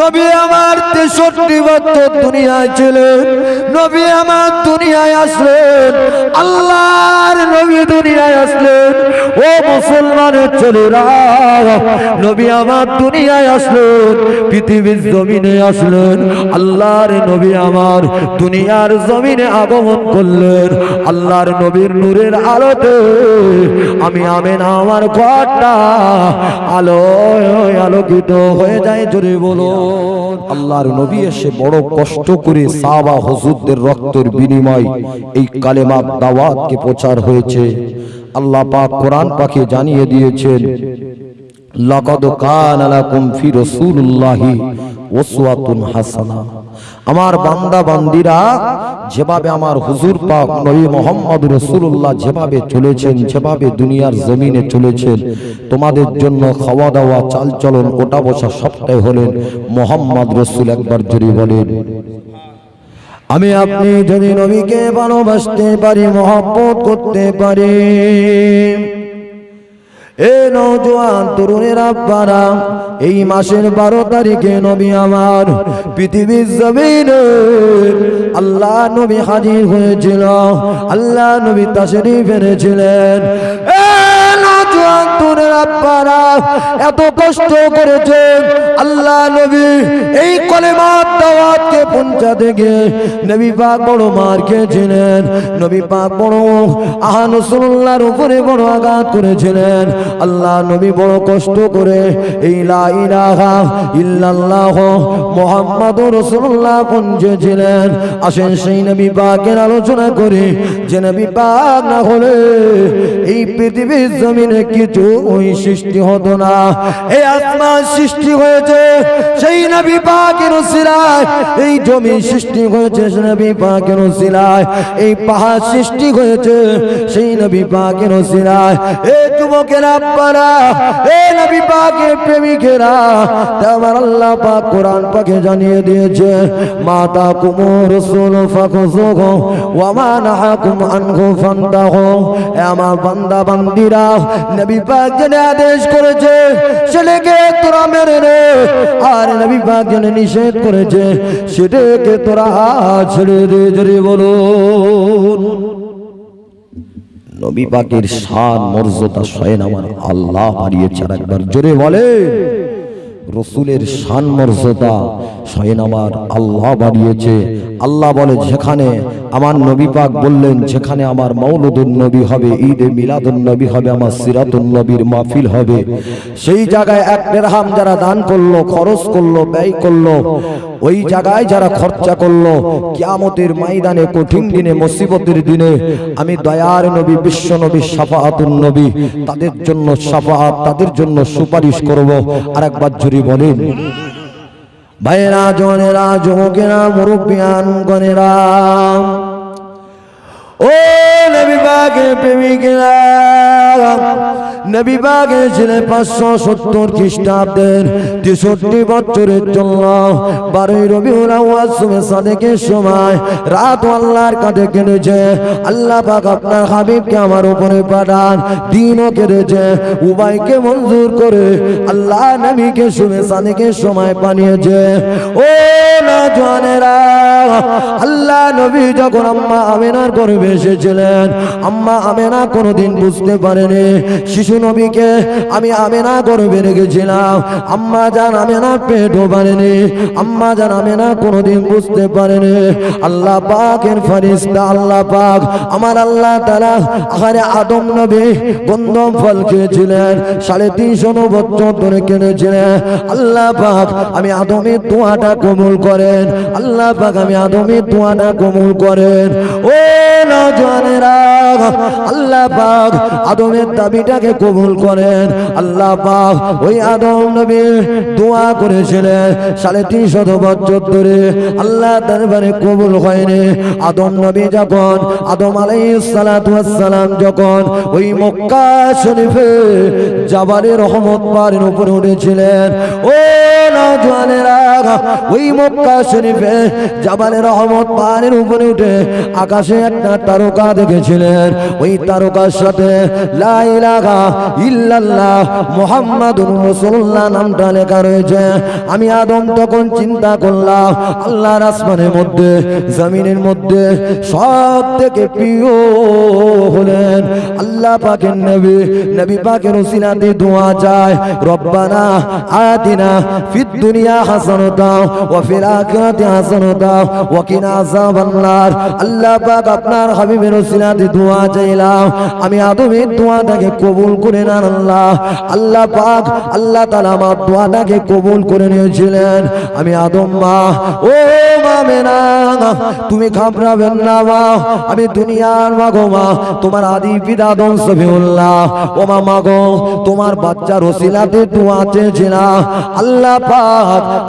নবী আমার তেষট্টি বছর দুনিয়ায় ছিলেন। নবী আমার দুনিয়ায় আসলেন। আল্লাহর নবী দুনিয়ায় আসলেন। ও মুসলমানের ছেলেরা, নবী আমার দুনিয়ায় আসলেন, পৃথিবীর জমিনে আসলেন। আল্লাহর নবী আমার দুনিয়ার জমিনে আগমন করলেন। আল্লাহর নবীর নূরের আলোতে আমি আমেন আমার ঘরটা আলো আলোকিত হয়ে যায়, জোরে বলো। আল্লাহর নবী এসে বড় কষ্ট করে সাবা হজুরদের রক্তের বিনিময় এই কালেমা দাওয়াতকে প্রচার হয়েছে। আল্লাহ পাক কোরআন পাকে জানিয়ে দিয়েছেন, লাকাদ কানা লাকুম ফি রাসূলুল্লাহি ওয়াসওয়াতুন হাসানা। আমার বান্দা, বান্দিরা, যেভাবে আমার হুজুর পাক নবী মোহাম্মদ রসুল্লাহ যেভাবে চলেছেন, যেভাবে দুনিয়ার জমিনে চলেছেন, তোমাদের জন্য খাওয়া দাওয়া চালচলন ওটা বসা সবটাই হলেন মোহাম্মদ রসুল একবার জুড়ে বলেন। আমি আপনি যদি নবীকে ভালোবাসতে পারি, মহব্বত করতে পারি এ নৌজোয়ান তরুণের আব্বারা, এই মাসের বারো তারিখে নবী আমার পৃথিবীর জমিন আল্লাহ নবী হাজির হয়েছিল, আল্লাহ নবী তাসেরি ফেরেছিলেন এ এত কষ্ট করেছেন। আল্লাহ নবী, এই কলেমার দাওয়াতকে পৌঁছাতে গিয়ে নবী পাক বড় মার খেয়েছিলেন। নবী পাক বড় আহানুসুল্লাহর উপরে বড় আঘাত করেছিলেন। আল্লাহ নবী বড় কষ্ট করে এই লা ইলাহা ইল্লাল্লাহ মুহাম্মাদুর রাসূলুল্লাহ পৌঁছেছিলেন। আসেন সেই নবী পাকের আলোচনা করি যে নবী পাক না হলে এই পৃথিবীর জমিনে কিছু ওই সৃষ্টি হতো না। এই আসমান সৃষ্টি হয়েছে, সেই নবী পাকের উসিলায়। এই জমি সৃষ্টি হয়েছে, সেই নবী পাকের উসিলায়। এই পাহাড় সৃষ্টি হয়েছে, সেই নবী পাকের উসিলায়। এই যুবকের আব্বারা এই নবী পাকের প্রেমিকেরা আমার আল্লাহ পাক কোরআন পাকে জানিয়ে দিয়েছে, মাতা কুমুর রসুল ফাকুজুহু ওয়া মা নাহাকুম আনহু ফান্তাহু। এ আমার বান্দা, বান্দিরা, নবী পাক যেন আদেশ করেছে ছেলেকে তোরা মেরে রে আর নবী পাক যেন নিষেধ করেছে, সেটাকে তোরা ছেড়ে দে, জোরে বলুন। নবী পাকের শান, মর্যাদা স্বয়ং আমার আল্লাহ বাড়িয়েছে আর একবার, জোরে বলে। রসুলের শান, মর্যাদা স্বয়ং আমার আল্লাহ বাড়িয়েছে আল্লাহ বলে, যেখানে আমার নবী পাক বললেন, যেখানে আমার মৌলুদুন নবী হবে, ঈদে মিলাদুন নবী হবে, আমার সিরাতুন নবীর মাহফিল হবে। সেই জায়গায় এক দেড়হাম যারা দান করল, খরচ করল, ব্যয় করল, ওই জায়গায় যারা খরচা করল, কিয়ামতের ময়দানে, কঠিন দিনে, মুসিবতের দিনে, আমি দয়ার নবী, বিশ্ব নবী সাফাহাতুন নবী, তাদের জন্য সাফাহাত তাদের জন্য সুপারিশ করব। আর একবার জুড়ে বলেন ভাইরা জনেরা যুবকেরা মুরব্বিয়ান গনেরা। ও নবী বাগের প্রেমিকেরা নবী বাগের ছেলে পাঁচশো সত্তর খ্রিস্টাব্দের তেষট্টি বছরের জন্য। বারোই রবি উলাওয়াসমে সাদেকের সময় রাত আল্লাহর কাছে কেঁদেছে আল্লাহ পাক আপনার হাবিবকে আমার উপরে পাঠান, দিনও কেঁদেছে উবাইকে মঞ্জুর করে আল্লাহ নবীকে শুভে সাদেকের সময় বানিয়েছে ও না জানেরা আল্লাহ নবী যখন আম্মা আমেনার গর্ভে এসেছিলেন আম্মা আমেনা কোনোদিন বুঝতে পারেনি। শিশু নবীকে আমি আমেনা গর্ভে রেখেছিলাম আম্মা জান আমেনা পেটও পারেনি আম্মা জান আমেনা কোনোদিন বুঝতে পারেনি। আল্লাহ পাকের ফারিস্তা আল্লাহ পাক আমার আল্লাহ তারা আহারে আদম নবী গন্ধম ফল খেয়েছিলেন, সাড়ে তিনশো বছর ধরে কিনেছিলেন আল্লাহ পাক আমি আদমের দোয়াটা কবুল করেন। আল্লাহ পাক আমি আদমের দোয়াটা কবুল করেন। ও নজনেরা আল্লাহ পাক আদমের দাবিটাকে কবুল করেন। আল্লাহ পাক ওই আদম নবী দোয়া করেছিলেন সাড়ে তিন শত বছর ধরে। আল্লাহ দরবারে কবুল হয়নি। আদম নবী যখন, আদম আলাইহিস সালাতু ওয়াস সালাম যখন ওই মক্কা শরীফে জাবারের রহমত পাহাড়ের উপরে উঠেছিলেন, ও নজওয়ানেরা ওই মক্কা শরীফে রহমত পাহাড়ের উপরে উঠে আকাশে একটা তারকা দেখেছিলেন। ওই তারকার সাথে নামটা লেখা রয়েছে। আমি আদম তখন চিন্তা করলাম, আল্লাহর আসমানের মধ্যে, জমিনের মধ্যে সব থেকে প্রিয় হলেন আল্লাহ পাকের নবী। নবী পাকের উসিলাতে দোয়া যায় রব্বানা আতিনা ফিদ দুনিয়া হাসানাতা ওয়া ফিল আখিরাতি হাসানাতা ওয়া কিনা আযাবান নার আল্লাহ পাক আপনার হাবিবের উসিলাতে দোয়া চাইলাম। আমি আদমের দোয়াটাকে কবুল করে নেন আল্লাহ। আল্লাহ পাক, আল্লাহ তাআলা আমার দোয়াটাকে কবুল করে নিয়েছিলেন। আমি আদম মা, ও মা মেনা, তুমি ঘাবড়াবেন না মা। আমি দুনিয়ার মা গো মা, তোমার আদি পিতা আদম ও মা মা গো, তোমার বাচ্চার ওসিলাতে দোয়া চেয়েছিলাম। আল্লাহ পাক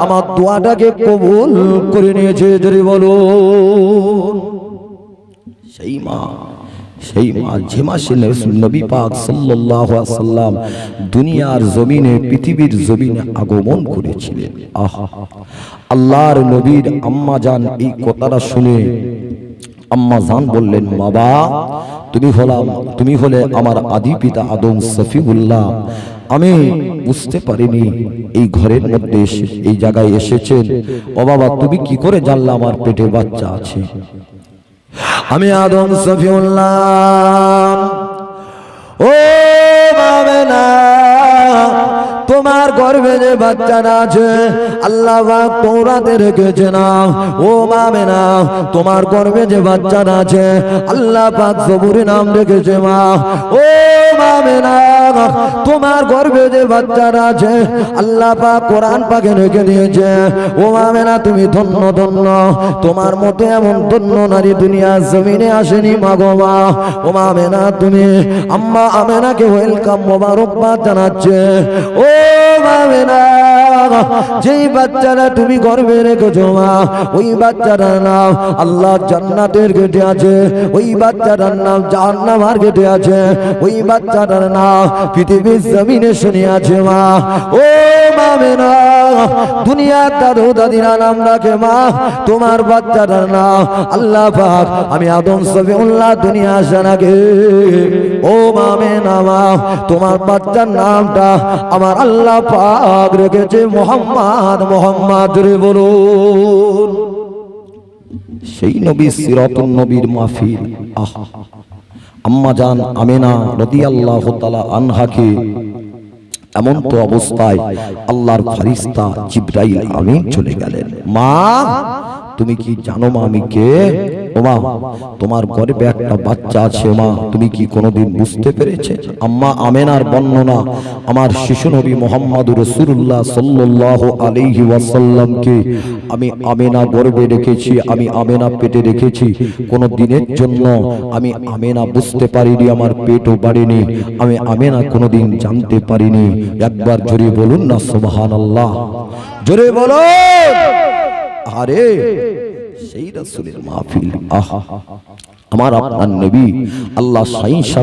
আমার দোয়াটাকে কবুল করে নিয়েছে, যদি বলুন সেই মা সেই মা, যে মাসে নবী পাক সাল্লাম দুনিয়ার জমিনে, পৃথিবীর জমিনে আগমন করেছিলেন। আহা, আল্লাহর নবীর আম্মা জান এই কথাটা শুনে আম্মা জান বললেন বাবা তুমি হলাম, তুমি হলে আমার আদি পিতা আদম সফিউল্লাহ আমি বুঝতে পারিনি। এই ঘরের মধ্যে এসে এই জায়গায় এসেছেন। ও বাবা, তুমি কি করে জানলা আমার পেটে বাচ্চা আছে? আমি আদম সফিউল্লাহ ও বাবা না, তোমার যে আছে, আল্লাহ তোরাতে রেখেছে না ও মামে না তোমার গর্ভে যে বাচ্চাটা আছে, আল্লাহ পাক সবুরে নাম রেখেছে মা। ও মামে না তোমার গর্ভে যে বাচ্চাটা আছে, আল্লাহ পাক কোরআন পাকে রেখে দিয়েছে। ও মামে না, তুমি ধন্য ধন্য, তোমার মতো এমন ধন্য নারী দুনিয়া জমিনে আসেনি মাগো মা। ও মামে না, তুমি আম্মা আমেনাকে ওয়েলকাম মোবারকবাদ জানাচ্ছে। ও মামে না যেই বাচ্চারা তুমি গর্বে রেখেছো মা, ওই বাচ্চাটার নাম আল্লাহ জান্নাতের গেটে আছে, ওই নাম গেটে আছে, ওই নাম পৃথিবীর জমিনে শুনে আছে মা। ও দুনিয়ার দাদু দাদিরা নাম রাখে মা, তোমার বাচ্চাটার নাম আল্লাহ পাক, আমি আদম সফিউল্লাহ দুনিয়া আসার আগে ও মামে না মা, তোমার বাচ্চার নামটা আমার আল্লাহ পাক রেখেছে। মোহাম্মদ মোহাম্মদ রে বলুন। সেই নবী সিরাতুন নবীর মাহফিল, আহ। আম্মা জান আমেনা রাদিয়াল্লাহু তাআলা আনহাকে এমন তো অবস্থায় আল্লাহর ফারিস্তা জিব্রাইল আমিন চলে গেলেন। মা, তুমি কি জানো মা আমি কে? ওমা, তোমার গর্ভে একটা বাচ্চা আছে মা তুমি কি কোনোদিন বুঝতে পেরেছে? আম্মা আমেনার বর্ণনা, আমার শিশু নবী মোহাম্মদ রসুল্লাহ সাল্লাহ আলিহি ওয়াসাল্লামকে, আমি আমেনা গর্বে রেখেছি, আমি আমেনা পেটে রেখেছি কোনো দিনের জন্য আমি আমেনা বুঝতে পারিনি, আমার পেটও বাড়েনি, আমি আমেনা কোনোদিন জানতে পারিনি। একবার জোরে বলুন না সুবহান আল্লাহ জোরে বলো আরে! সেই মাহফিল। আহা, আমার আপনার নবী আল্লাহ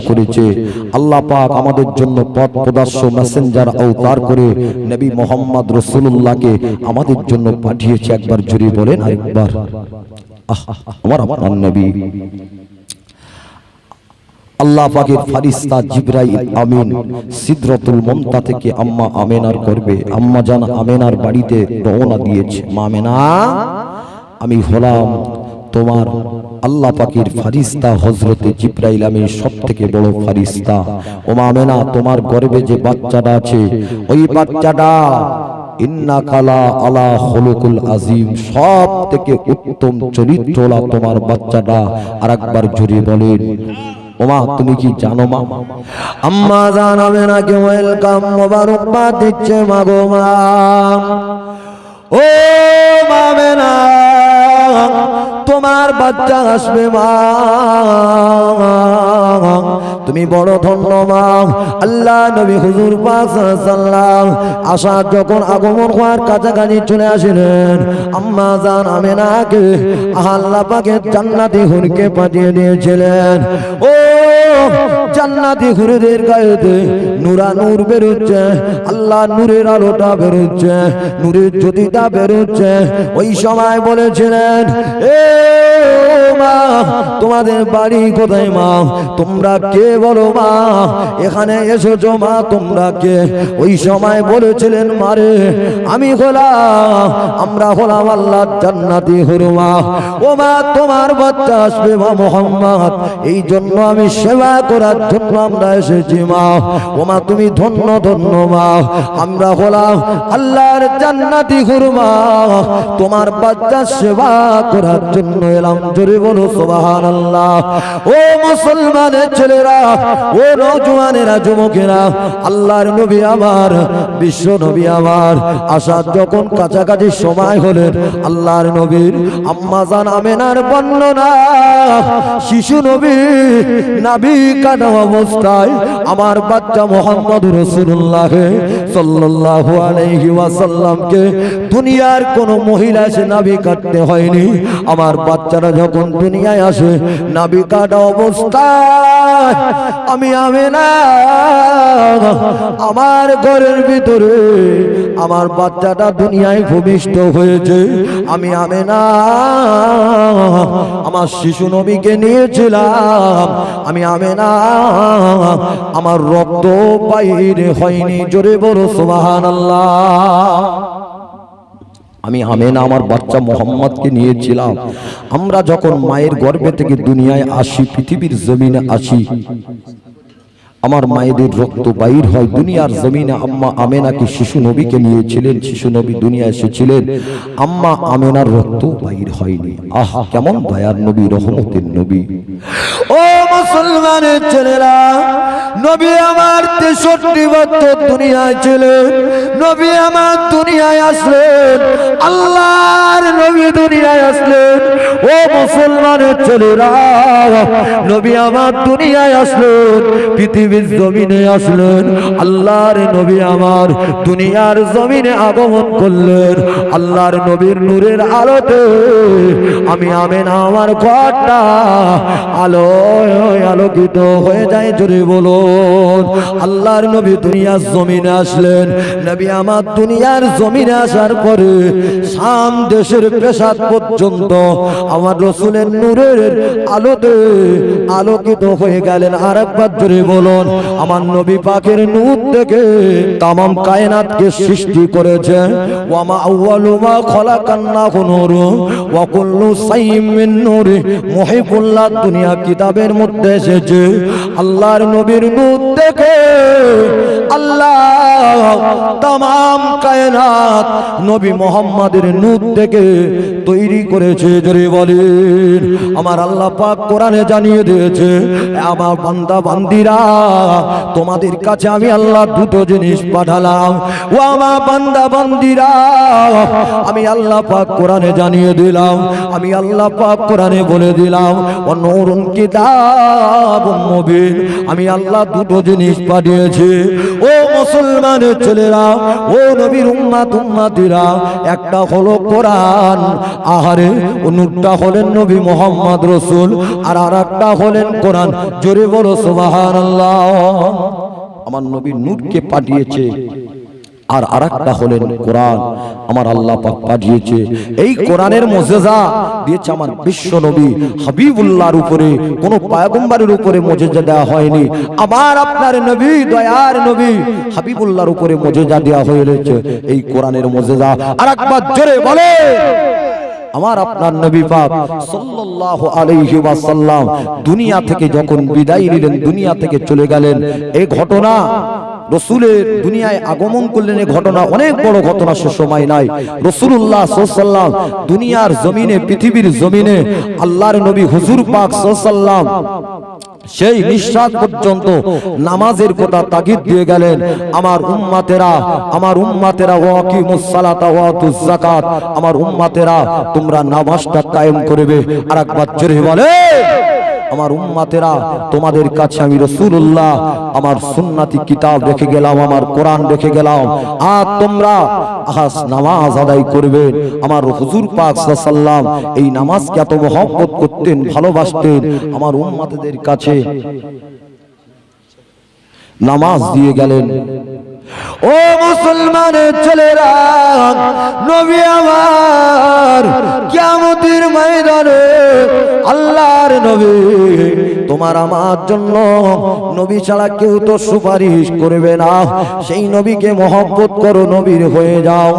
করেছে। আল্লাহ পাক আমাদের জন্য পথ প্রদর্শ মেসেঞ্জার অবতার করে নবী মোহাম্মদ রসুল্লাহকে আমাদের জন্য পাঠিয়েছে। একবার জুড়ে বলেন আরেকবার। আমার আপনার নবী। আল্লাহ পাকের ফারিস্তা জিব্রাইল, আমিন। সিদরতুল মমতা থেকে আম্মা আমেনার করবে। আম্মা জান আমেনার বাড়িতে রওনা দিয়েছে। মা আমেনা? আমি হলাম তোমার আল্লাহ পাকের ফারিস্তা হজরতে জিব্রাইল আমিন সব থেকে বড় ফারিস্তা। ও মা আমেনা, তোমার গর্ভে যে বাচ্চাটা আছে, ওই বাচ্চাটা ইন্না কালা আলা হলুকুল আজিম সব থেকে উত্তম চরিত্রলা তোমার বাচ্চাটা। আর একবার জুড়ে বলেন, ওমা, তুমি কি জানো মা? আম্মা জানাবে নাকি ওয়েলকাম মোবারকবাদ দিচ্ছে মাগো মা। ও মামে না তোমার বাচ্চা আসবে মা। তুমি বড় ধন্য মা আল্লাহ নবী হুজুর পাক সাল্লাম আশা যখন আগমন হওয়ার কাছাকাছি চলে আসলেন, আম্মা জান আমেনাকে আল্লাহ পাকের জান্নাতি হুরকে পাঠিয়ে দিয়েছিলেন। ও জান্নাতি হুরদের গায়েতে নুরা নূর বেরোচ্ছে, আল্লাহ নূরের আলোটা বেরোচ্ছে, নূরের জ্যোতিটা বেরোচ্ছে। ওই সময় বলেছিলেন, এ মা, তোমাদের বাড়ি কোথায় মা? তোমরা কে বলো মা, এখানে এসেছ মা তোমরা কে? ওই সময় বলেছিলেন মারে আমি হলাম আমরা হলাম আল্লাহ জান্নাতি হুরমা। ও মা, তোমার বাচ্চা আসবে মা মোহাম্মদ। এই জন্য আমি সেবা করার জন্য আমরা এসেছি মা। ও মা, তুমি ধন্য ধন্য মা। আমরা হলাম আল্লাহর জান্নাতি হুরমা। তোমার বাচ্চা সেবা করার জন্য এলাম। জোরে বলো সোবাহান আল্লাহ ও মুসলমানের ছেলেরা ও নজওয়ানেরা যুবকেরা, আল্লাহর নবী আমার, বিশ্ব নবী আমার, আসার যখন কাছাকাছি সময় হলেন আল্লাহর নবীর আম্মা জান আমেনার বর্ণনা, শিশু নবী, নাবি কাটা অবস্থায় আমার বাচ্চা মোহাম্মদ রসুল্লাহ সাল্লাল্লাহু আলাইহি ওয়াসাল্লামকে দুনিয়ার কোনো মহিলা এসে নাবি কাটতে হয়নি। আমার বাচ্চারা যখন দুনিয়ায় আসে, নাবি কাটা অবস্থায় আমি আমি না আমার ঘরের ভিতরে আমার বাচ্চাটা দুনিয়ায় ভূমিষ্ঠ হয়েছে। আমি আমি না আমার শিশু নবীকে নিয়েছিলাম। আমি আমি না আমার রক্ত বাইরে হয়নি। জোরে বড় সোহান আমি আমেনা আমার বাচ্চা মোহাম্মদকে নিয়েছিলাম। আমরা যখন মায়ের গর্ভে থেকে দুনিয়ায় আসি, পৃথিবীর জমিনে আসি, আমার মায়েদের রক্ত বাইর হয়। দুনিয়ার জমিনে আম্মা আমেনাকে শিশু নবীকে নিয়েছিলেন, শিশু নবী দুনিয়া এসেছিলেন। আম্মা আমেনার রক্ত বাইর হয়নি। আহ, কেমন দয়ার নবী, রহমতের নবী। ও মুসলমানের ছেলেরা, নবী আমার তেষট্টি বছর দুনিয়ায় ছিলেন, নবী আমার দুনিয়ায় আসলেন, আল্লাহর নবী দুনিয়ায় আসলেন। ও মুসলমানের ছেলেরা, নবী আমার দুনিয়ায় আসলেন, পৃথিবীর জমিনে আসলেন, আল্লাহর নবী আমার দুনিয়ার জমিনে আগমন করলেন, আল্লাহর নবীর নূরের আলোতে আমি আমেন আমার ঘরটা আলো আলোকিত হয়ে যায়, জোরে বলুন। আল্লাহর নবী দুনিয়ার জমিনে আসলেন। নবী আমার দুনিয়ার জমিনে আসার পরে শাম দেশের পেশাদ পর্যন্ত আমার রসুলের নূরের আলোতে আলোকিত হয়ে গেলেন। আর একবার জোরে বলুন, আমার নবী পাকের নূর থেকে তামাম কায়নাতকে সৃষ্টি করেছে। ওয়ামা আউয়ালু মা খলাকান্নাহু নূর ওয়া কুল্লু সাইয়্যিম মিন নূরি দুনিয়া কিতাবের মধ্যে এসেছে। আল্লাহর নবীর নূর থেকে আল্লাহ তামাম কায়নাত নবী মোহাম্মদের নূর থেকে তৈরি করেছে জোরে বলেন। আমার আল্লাহ পাক কোরআনে জানিয়ে দিয়েছে আমার বান্দা বান্দিরা, তোমাদের কাছে আমি আল্লাহ দুটো জিনিস পাঠালাম। ও আমার বান্দা বান্দিরা, আমি আল্লাহ পাক কোরআনে জানিয়ে দিলাম, আমি আল্লাহ পাক কোরআনে বলে দিলাম ও নূরুন কিতাব মুবিন আমি আল্লাহ দুটো জিনিস পাঠিয়েছি। ও মুসলমানের ছেলেরা, ও নবীর উম্মাত উম্মাতিরা, একটা হলো কোরআন, আহারে ও নূরটা হলেন নবী মোহাম্মদ রসুল, আর আর একটা হলেন কোরআন। জোরে বলো সুবহানাল্লাহ। আমার নবী নূরকে পাঠিয়েছে। আর আরেকটা হলেন কোরআন। আমার আল্লাহ পাক পাঠিয়েছে। এই কোরআনের মজেজা দিয়েছে আমার বিশ্ব নবী হাবিবুল্লাহর উপরে, কোন পায়গম্বরের উপরে মজেজা দেওয়া হয়নি। আমার আপনার নবী, দয়ার নবী হাবিবুল্লাহর উপরে মজেজা দেওয়া হয়েছে এই কোরআনের মজেজা আরেকবার জোরে বলে। আমার আপনার নবী পাক সাল্লাল্লাহু আলাইহি ওয়াসাল্লাম দুনিয়া থেকে যখন বিদায় নিলেন, দুনিয়া থেকে চলে গেলেন এই ঘটনা রসুলের দুনিয়ায় আগমন করলেন ঘটনা, অনেক বড় ঘটনা সে সময় নাই। রসুল্লাহ সাল্লাম দুনিয়ার জমিনে, পৃথিবীর জমিনে, আল্লাহর নবী হুজুর পাক সাল্লাম সেই নিঃশ্বাস পর্যন্ত নামাজের কথা তাগিদ দিয়ে গেলেন। আমার উম্মাতেরা আমার উম্মাতেরা ওয়াকিমুস সালাতা ওয়াতুজ যাকাত, আমার উম্মাতেরা, তোমরা নামাজটা কায়েম করবে। আর একবার জোরে বলে আমার উম্মাতেরা, তোমাদের কাছে আমি রসুল্লাহ আমার সুন্নাতি কিতাব রেখে গেলাম, আমার কোরআন রেখে গেলাম। আর তোমরা আহাস নামাজ আদায় করবে। আমার হুজুর পাক সাল্লাম এই নামাজকে এত মহব্বত করতেন, ভালোবাসতেন। আমার উম্মাতেদের কাছে নামাজ দিয়ে গেলেন। ও মুসলমানের ছেলেরা, নবী আমার কিয়ামতের ময়দানে আল্লাহর নবী, তোমার আমার জন্য নবী ছাড়া কেউ তো সুপারিশ করবে না। সেই নবীকে মহব্বত করো, নবীর হয়ে যাও।